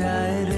দিন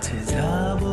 কাছে যাব কবে পাবো